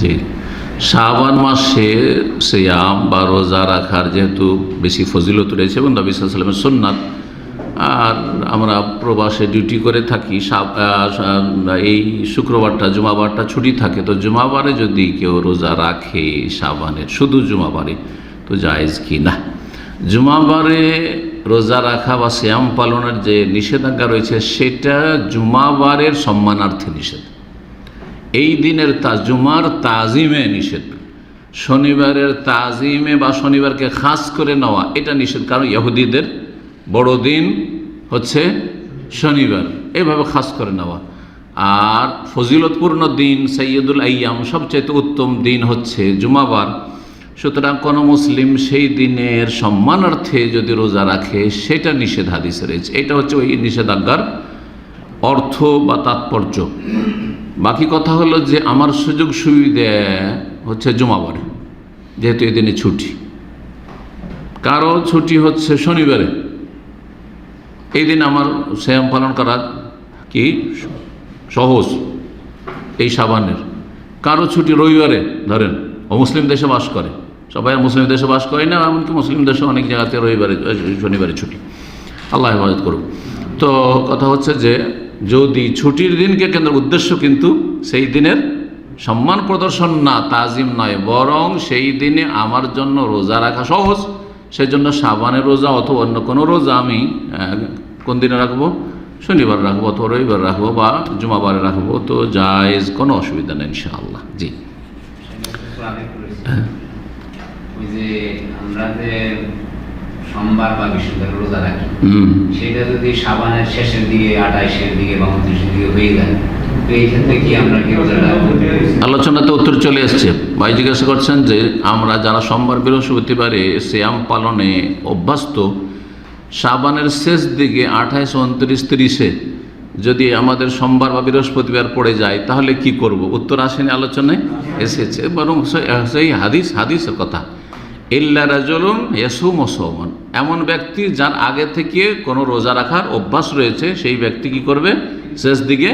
জি। শাবান মাসে সিয়াম বা রোজা রাখার যেহেতু বেশি ফজিলত রয়েছে, এবং নবী সাল্লামের সুন্নাত, আর আমরা প্রবাসে ডিউটি করে থাকি এই শুক্রবারটা, জুমাবারটা ছুটি থাকে, তো জুমাবারে যদি কেউ রোজা রাখে শাবানের শুধু জুমাবারে, তো জায়েজ কি না? জুমাবারে রোজা রাখা বা শ্যাম পালনের যে নিষেধাজ্ঞা রয়েছে, সেটা জুমাবারের সম্মানার্থে নিষেধ। এই দিনের তা, জুমার তাজিমে নিষেধ। শনিবারের তাজিমে বা শনিবারকে খাস করে নেওয়া, এটা নিষেধ। কারণ ইহুদিদের বড় দিন হচ্ছে শনিবার। এভাবে খাস করে নেওয়া। আর ফজিলতপূর্ণ দিন সৈয়দুল আইয়াম সবচেয়ে উত্তম দিন হচ্ছে জুমাবার। সুতরাং কোনো মুসলিম সেই দিনের সম্মানার্থে যদি রোজা রাখে, সেটা নিষেধ হাদিসে রয়েছে। এটা হচ্ছে ওই নিষেধাজ্ঞার অর্থ বা তাৎপর্য। বাকি কথা হলো যে আমার সুযোগ সুবিধা হচ্ছে জুমাবারে, যেহেতু এই দিনে ছুটি। কারও ছুটি হচ্ছে শনিবারে। এই দিন আমার শ্যাম পালন করা কি? সহজ। এই সাবানের। কারও ছুটি রবিবারে, ধরেন, ও মুসলিম দেশে বাস করে। সবাই মুসলিম দেশে বাস করে না, এমনকি মুসলিম দেশে অনেক জায়গাতে রবিবারে, শনিবারে ছুটি। আল্লাহ হেফাজত করুক। তো কথা হচ্ছে যে, যদি ছুটির দিনকে কেন্দ্র উদ্দেশ্য কিন্তু সেই দিনের সম্মান প্রদর্শন না, তাজিম নয়, বরং সেই দিনে আমার জন্য রোজা রাখা সহজ সেই জন্য সাবানের রোজা অথবা অন্য কোনো রোজা আমি কোন দিনে রাখব? শনিবার রাখব অথবা রবিবার রাখব বা জুমাবারে রাখব, তো জায়েজ কোনো অসুবিধা নেই ইনশাআল্লাহ। জি। হ্যাঁ। ওই যে আমরা যে সোমবার বা বৃহস্পতিবার রোজা রাখি সেটা যদি সাবানের শেষের দিকে আঠাইশের দিকে বা উনত্রিশের দিকে হয়ে যায় আলোচনাতে উত্তর চলে এসছে। ভাই জিজ্ঞাসা করছেন যে আমরা যারা সোমবার বৃহস্পতিবারে শ্যাম পালনে অভ্যস্ত সাবানের শেষ দিকে আঠাইশ উনত্রিশ তিরিশে যদি আমাদের সোমবার বা বৃহস্পতিবার পড়ে যায় তাহলে কি করব? উত্তর আসেনি আলোচনায় এসেছে বরং সেই হাদিস হাদিসের কথা। ইল্লা এমন ব্যক্তি যার আগে থেকে কোনো রোজা রাখার অভ্যাস রয়েছে, সেই ব্যক্তি কি করবে? শেষ দিকে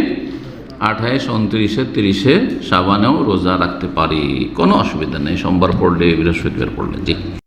আঠাইশ, উনত্রিশে, তিরিশে সাবানেও রোজা রাখতে পারি। কোনো অসুবিধা নেই, সোমবার পড়লে, বৃহস্পতিবার পড়লে। জি।